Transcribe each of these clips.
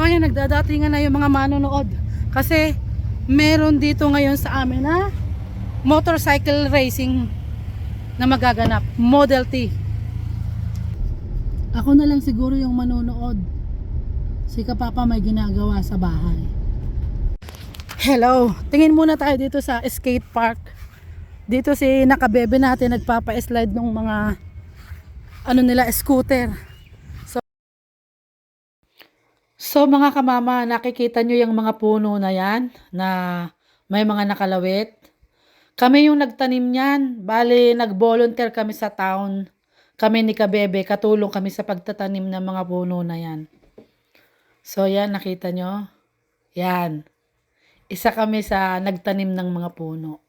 So ayan, nagdadatingan na yung mga manonood. Kasi meron dito ngayon sa amin na motorcycle racing na magaganap. Model T. Ako na lang siguro yung manonood. Si Kapapa may ginagawa sa bahay. Hello! Tingin muna tayo dito sa skate park. Dito si nakabebe natin nagpapa-slide ng mga ano nila, scooter. So mga kamama, nakikita nyo yung mga puno na yan na may mga nakalawit. Kami yung nagtanim niyan. Bali, nag-volunteer kami sa town. Kami ni Kabebe, katulong kami sa pagtatanim ng mga puno na yan. So yan, nakita nyo? Yan. Isa kami sa nagtanim ng mga puno.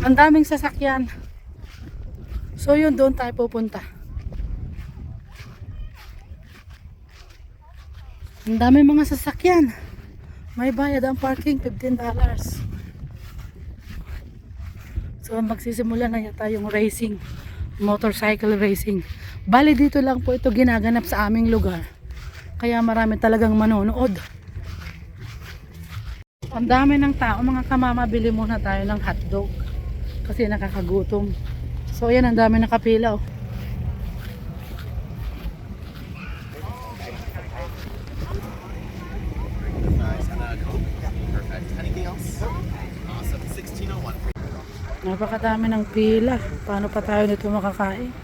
Ang daming sasakyan. So yun, doon tayo pupunta. Ang daming mga sasakyan. May bayad ang parking, $15. So magsisimula na yata yung racing, motorcycle racing. Bali dito lang po ito ginaganap sa aming lugar. Kaya marami talagang manonood. Ang dami ng tao, mga kamama, bili muna tayo ng hotdog. Kasi nakakagutom. So yan, ang dami nakapila oh. Perfect. Anything else? Awesome. 1601. Napakadami ng pila. Paano pa tayo nito makakain?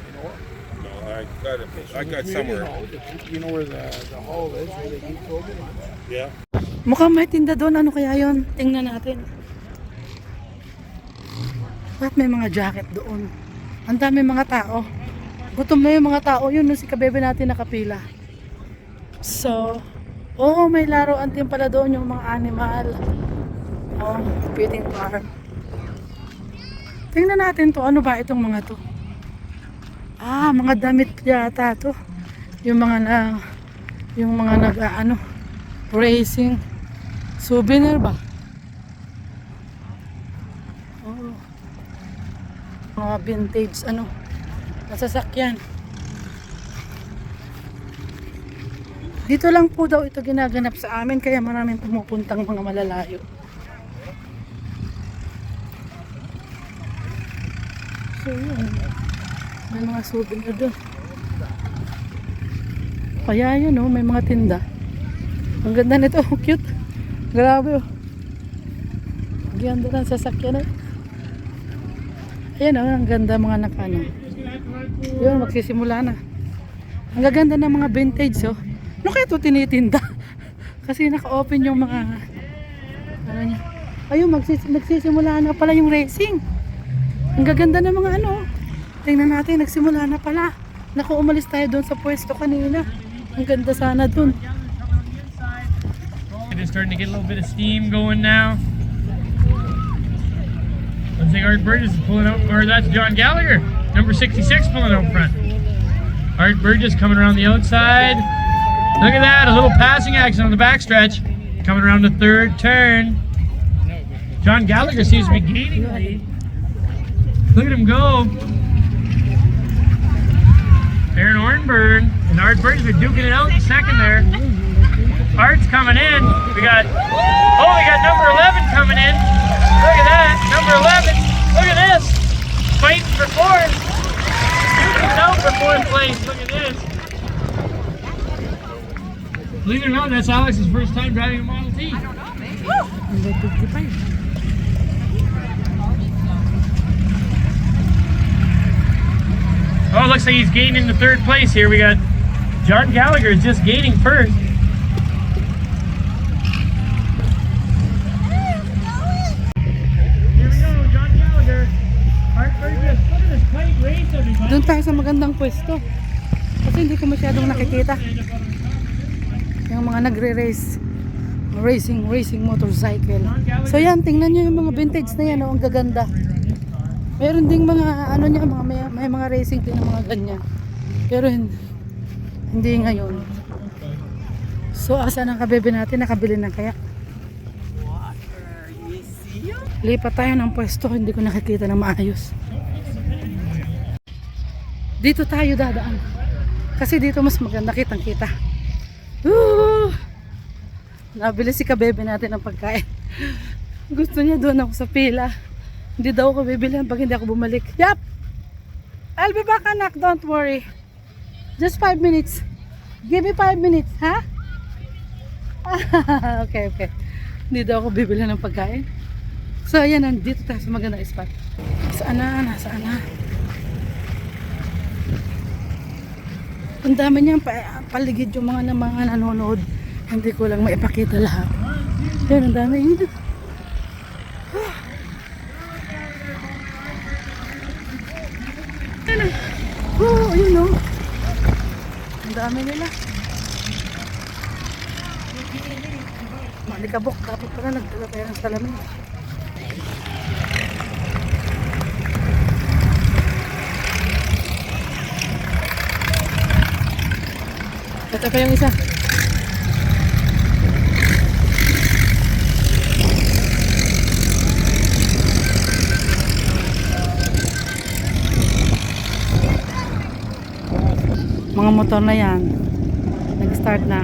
I got it. I got somewhere. You know where the, the hall is, where they eat COVID? Yeah. Mukhang may tinda doon. Ano kaya yon? Tingnan natin. Ba't may mga jacket doon? Ang dami mga tao. Gutom na yung mga tao. Yun, no, si kabebe natin nakapila. So, oo, may laruan din pala doon yung mga animal. Oh, feeding farm. Tingnan natin to. Ano ba itong mga to? Ah, mga damit yata to. Yung mga na, yung mga nag, ah, ano, racing. Souvenir ba? Oh. Mga vintage ano. Nasasakyan. Dito lang po daw ito ginaganap sa amin kaya maraming pumupuntang mga malalayo. So yun. May mga souvenir doon. Kaya yun oh, may mga tinda. Ang ganda nito, cute. Grabe oh. Ganda ng sasakyan oh. Ayan oh, ang ganda mga nakano. Yun, magsisimula na. Ang gaganda ng mga vintage oh. Ano kaya ito tinitinda? Kasi naka-open yung mga ano niya. Ayun, magsis nagsisimula na pala yung racing. Ang gaganda ng mga ano. oh. Tingnan natin, nagsimula na pala. Naku, umalis tayo doon sa pwesto kanina. Ang ganda sana doon. It's starting to get a little bit of steam going now. Looks like Art Burgess is pulling out, or that's John Gallagher, number 66, pulling out front. Art Burgess coming around the outside. Look at that, a little passing action on the backstretch. Coming around the third turn. John Gallagher seems to be gaining lead. Look at him go. Aaron Ornburn and Art Burgess are duking it out in second there. Art's coming in. We got, oh, we got number 11 coming in. Look at that, number 11. Look at this. Fighting for fourth. Duking out for fourth place. Look at this. Believe it or not, that's Alex's first time driving a Model T. Number 55. Oh, it looks like he's gaining the third place here. We got John Gallagher is just gaining first. Tayo sa magandang pwesto. Kasi hindi ko masyadong nakikita. Yung mga nagre-race. Racing, racing motorcycle. So yan, tingnan nyo yung mga vintage na yan, oh, ang gaganda. Meron ding mga, ano niya, mga, may, may mga racing din mga ganyan. Pero hin- hindi ngayon. So, asan ang kabebe natin? Nakabili na kaya? Lipat tayo ng pwesto, hindi ko nakikita na maayos. Dito tayo dadaan. Kasi dito mas maganda kitang kita. Woo! Nabili si kabebe natin ng pagkain. Gusto niya doon ako sa pila. Hindi daw ako bibilihan pag hindi ako bumalik. Yap! I'll be back anak, don't worry. Just five minutes. Give me five minutes, ha? okay, okay. Hindi daw ako bibilihan ng pagkain. So, ayan, nandito tayo sa magandang spot. Saan na? Nasaan na? Ang dami niyang pa paligid yung mga, mga nanonood. Hindi ko lang maipakita lahat. Yan, ang dami. Yun. Yan na. Oh, ayun oh. Ang dami nila. Malikabok. Dapat pala nagdala tayo ng salamin. Ito pa yung isa. Mga motor na yan. Nag-start na.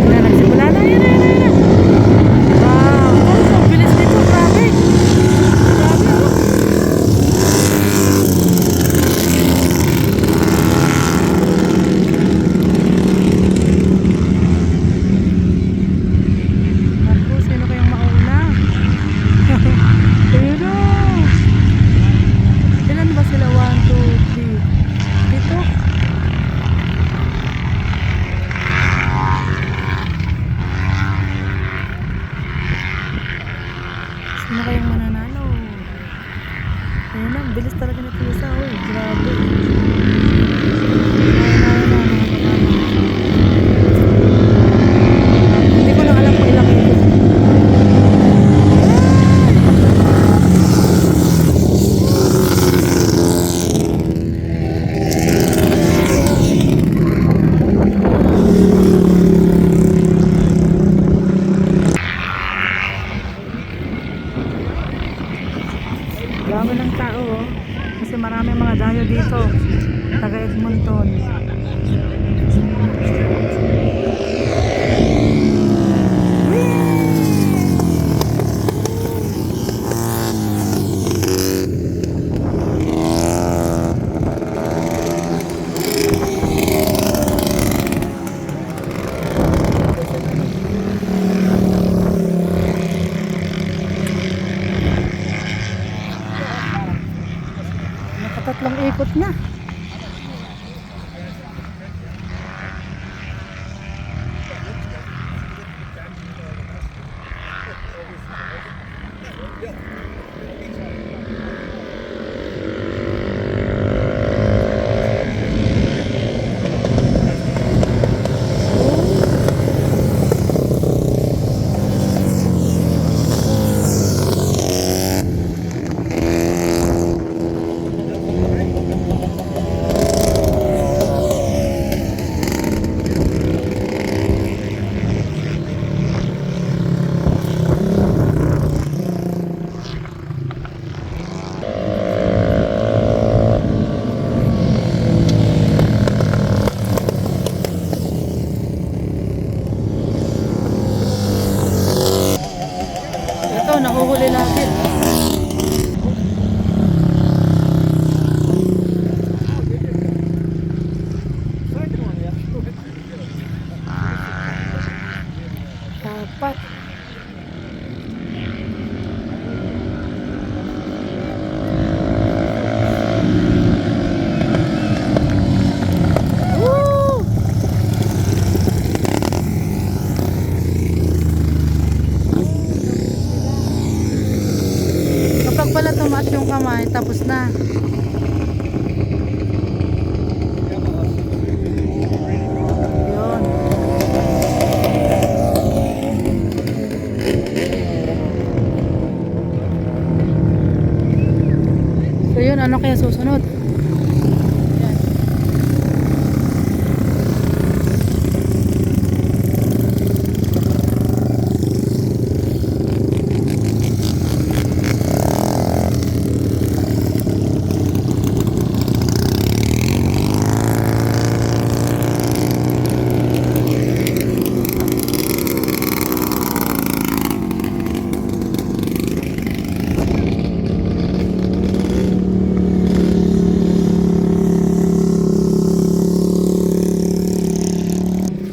Wala nagsimula na. Yan, yan, yan, yan. Wow. Oh, ang bilis nito. Grabe. Grabe, oh. Ako, sino kayang mauna? Ayun o. Ilan ba sila? 1, 2, 3. Dito. Sino kayang mananalo? Ayun na, ang bilis talaga ni Tisa. Uy, grabe. Ayun na, ayun na, mga kasama. Hindi ko lang alam kung ilang ikot. Dami ng tao oh. Kasi marami mga dayo dito. Taga Edmonton. nahuhuli lagi. Ano kaya susunod? Yan.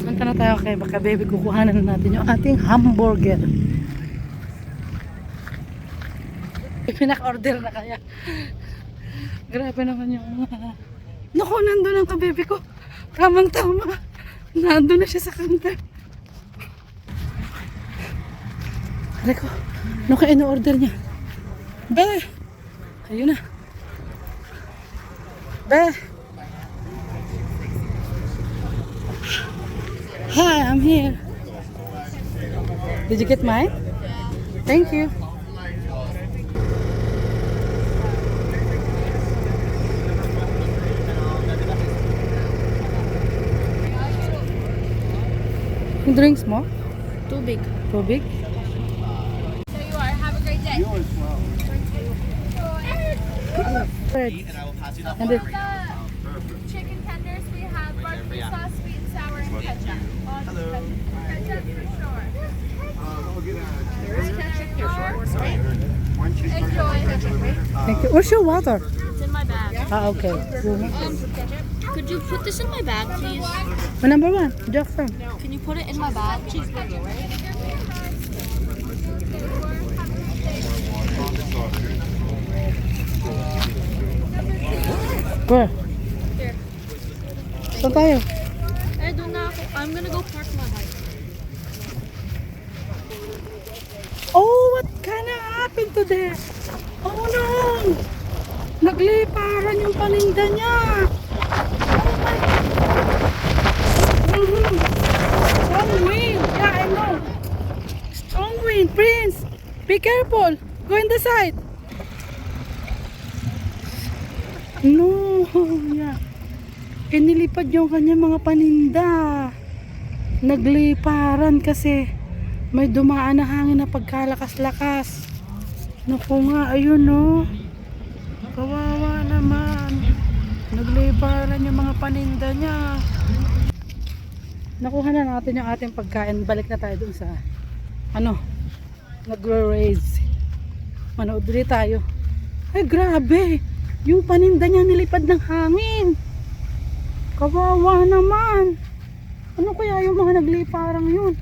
Punta na tayo kay baka baby kukuhanan na natin yung ating hamburger. Pinak-order na kaya. Grabe naman yung mga... Naku, nandun ang kababy ko. Tamang tama. Nandun na siya sa counter. Aray ko, ano kaya in-order niya? Be! Ayun na. Be! Hi, I'm here. Did you get mine? Thank you. Drinks mo? Too big. Tubig? So you are. Have a great day. Third. And I will pass you that And thank you. Where's your water? It's in my bag. Ah, okay. Um, could you put this in my bag, please? Oh, number one, Jackson. Can you put it in my bag? Right? Where? Here. Saan tayo? Eh, doon na ako. I'm gonna go park my bike. Oh, what kinda happened to the... Oh no! Nagliparan yung paninda niya. Oh my... Mhm. Strong wind. Yeah, I know. Strong wind, Prince. Be careful. Go in the side. No, yeah. Inilipad yung kanyang mga paninda. Nagliparan kasi may dumaan na hangin na pagkalakas-lakas. Naku nga, ayun no. Kawawa naman. Nagliparan yung mga paninda niya. Nakuha na natin yung ating pagkain. Balik na tayo dun sa ano, nagre-raise. Manood ulit tayo. Ay, grabe. Yung paninda niya nilipad ng hangin. Kawawa naman. Ano kaya yung mga nagliparang yun?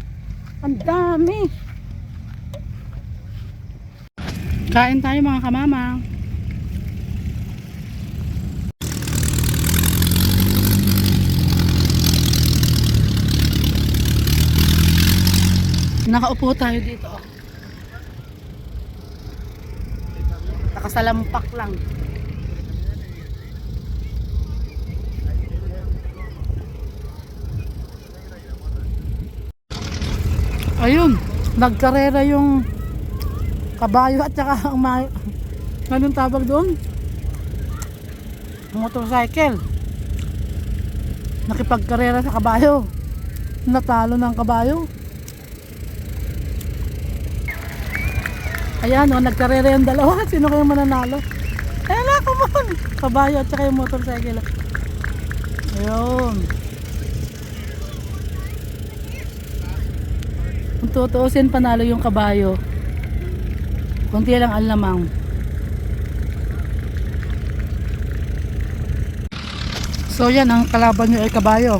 Ang dami. Kain tayo mga kamama. Nakaupo tayo dito. Nakasalampak lang. Ayun, nagkarera yung kabayo at saka ang ma- anong tawag doon? Motorcycle. Nakipagkarera sa kabayo. Natalo ng kabayo. Ayan o, nagkarera yung dalawa. Sino kayong mananalo? Ayan na, come on. Kabayo at saka yung motorcycle. Ayun. Kung tutuusin panalo yung kabayo. Kunti lang ang lamang. So yan ang kalaban nyo ay kabayo.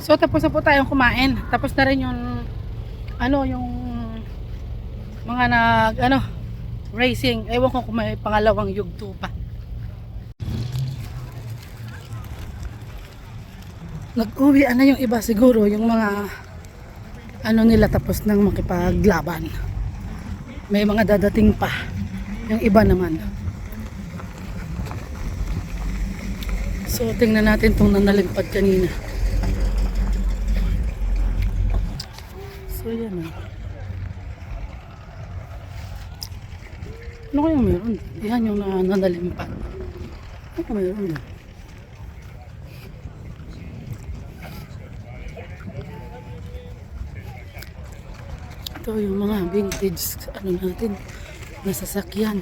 So tapos na po tayong kumain. Tapos na rin yung ano yung mga nag ano racing. Ewan ko kung may pangalawang yugto pa. Nag-uwi na yung iba siguro, yung mga ano nila tapos nang makipaglaban. May mga dadating pa. Yung iba naman. So, tingnan natin itong nanalimpad kanina. So, yan ah. Ano kayang meron? Yan yung na nanalimpad. Ano meron Ito yung mga vintage ano natin nasasakyan.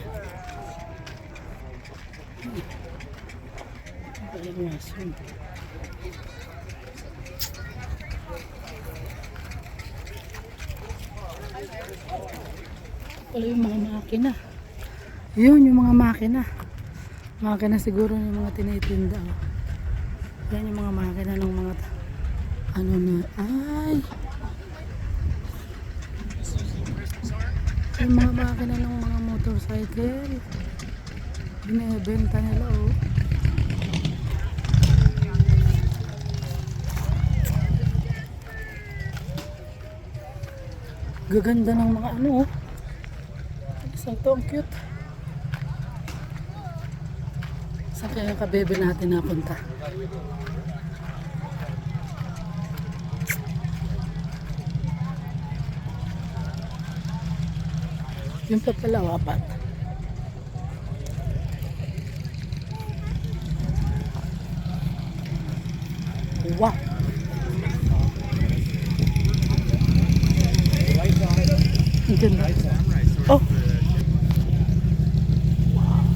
Walang wason. Wala yung mga makina. Yun yung mga makina. Makina siguro ng mga tinitinda. Yan yung mga makina ng mga ano na ay yung mga makina ng mga motorcycle. Binibenta nila oh. Gaganda ng mga ano oh. Isang to ang cute. Saan kaya kabebe natin napunta yung pa pala apat. Wow. Oh. Wow.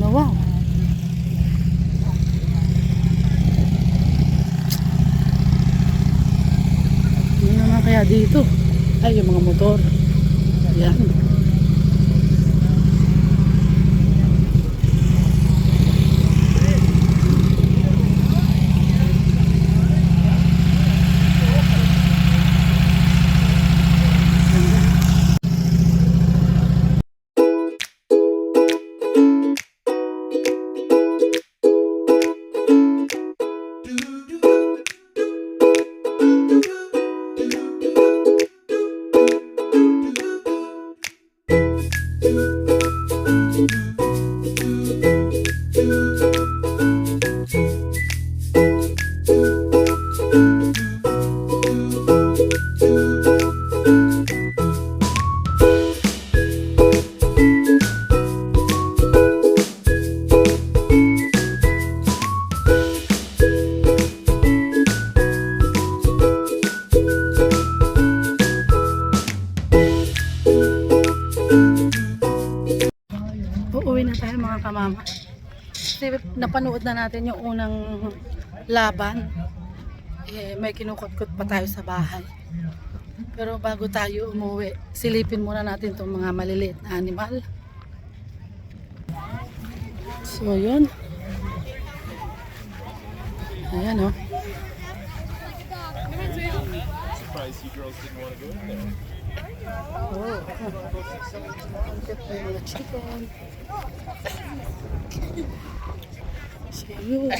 Na wow. Ano naman kaya dito? Ay, yung mga motor. Yan. Napanood na natin yung unang laban. Eh, may kinukutkot pa tayo sa bahay. Pero bago tayo umuwi, silipin muna natin itong mga maliliit na animal. So, yun. Ayan, oh. Surprised you girls want to chicken. Goat.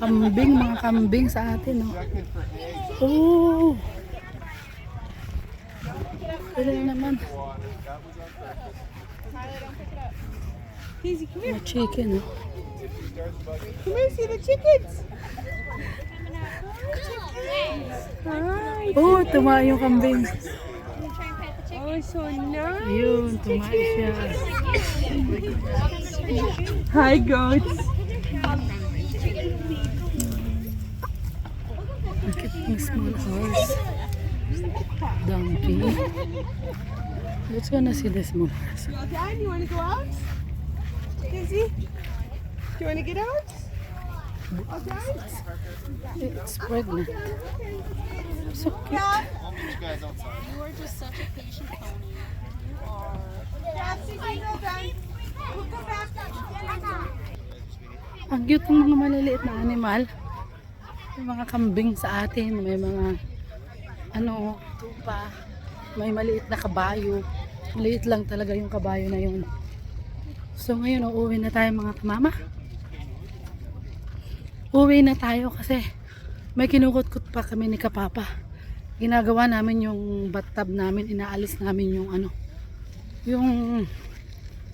Kambing, mga kambing sa atin. Oh. oh. Pwede naman. Mga chicken. Oh. Come here, see the chickens. Hi. Oh, tumayo kambing. Oh, so nice. Ayun, tumayo siya. Hi, goats. Look at ng small horse. Donkey. Let's go see the small horse. Dad, you want to go out? Kizzy? Do you want to get out? Outside? It's pregnant. So cute. Dad, see you go back. We'll go back. Ang cute ng mga maliliit na animal. May mga kambing sa atin. May mga ano, tupa. May maliit na kabayo. Maliit lang talaga yung kabayo na yun. So ngayon, uuwi na tayo mga kamama. uwi na tayo kasi may kinukot-kut pa kami ni Kapapa. Ginagawa namin yung bathtub namin, inaalis namin yung ano, yung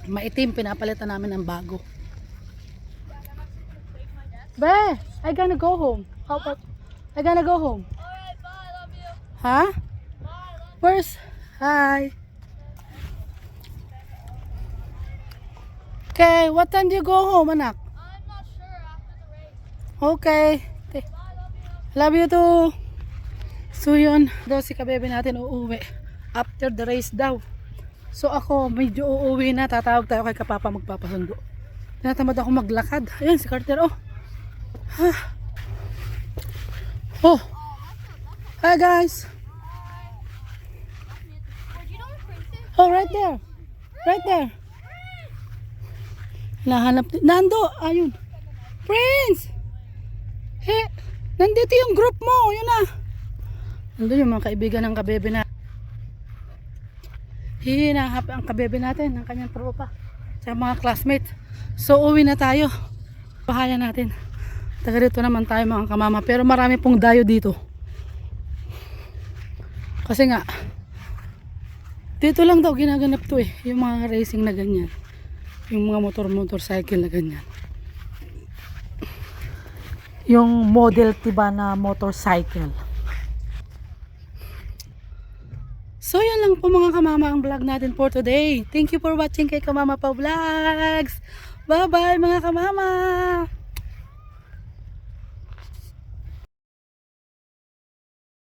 maitim, pinapalitan namin ng bago. Be, I gonna go home. How about, I gonna go home. Alright, bye. Love you. Ha? Bye. Love Where's, hi. Okay, what time do you go home, anak? I'm not sure after the race. Okay. Okay. Love you too. So yun, daw si kabebe natin uuwi. After the race daw. So ako, medyo uuwi na. Tatawag tayo kay kapapa magpapasundo. Tinatamad ako maglakad. Ayan si Carter, oh. Ha. Oh. Hi guys. Oh, right there. Right there. Nahanap. Nando, ayun. Prince! He, nandito yung group mo. Yun na. Nandun yung mga kaibigan ng kabebe na. Hinahap ang kabebe natin, ang kanyang tropa. Sa mga classmates. So, uwi na tayo. Bahaya natin. Taga dito naman tayo mga kamama. Pero marami pong dayo dito. Kasi nga, dito lang daw ginaganap to eh. Yung mga racing na ganyan. Yung mga motor-motorcycle na ganyan. Yung model tiba na motorcycle. So yun lang po mga kamama ang vlog natin for today. Thank you for watching kay Kamama Pa Vlogs. Bye bye mga kamama.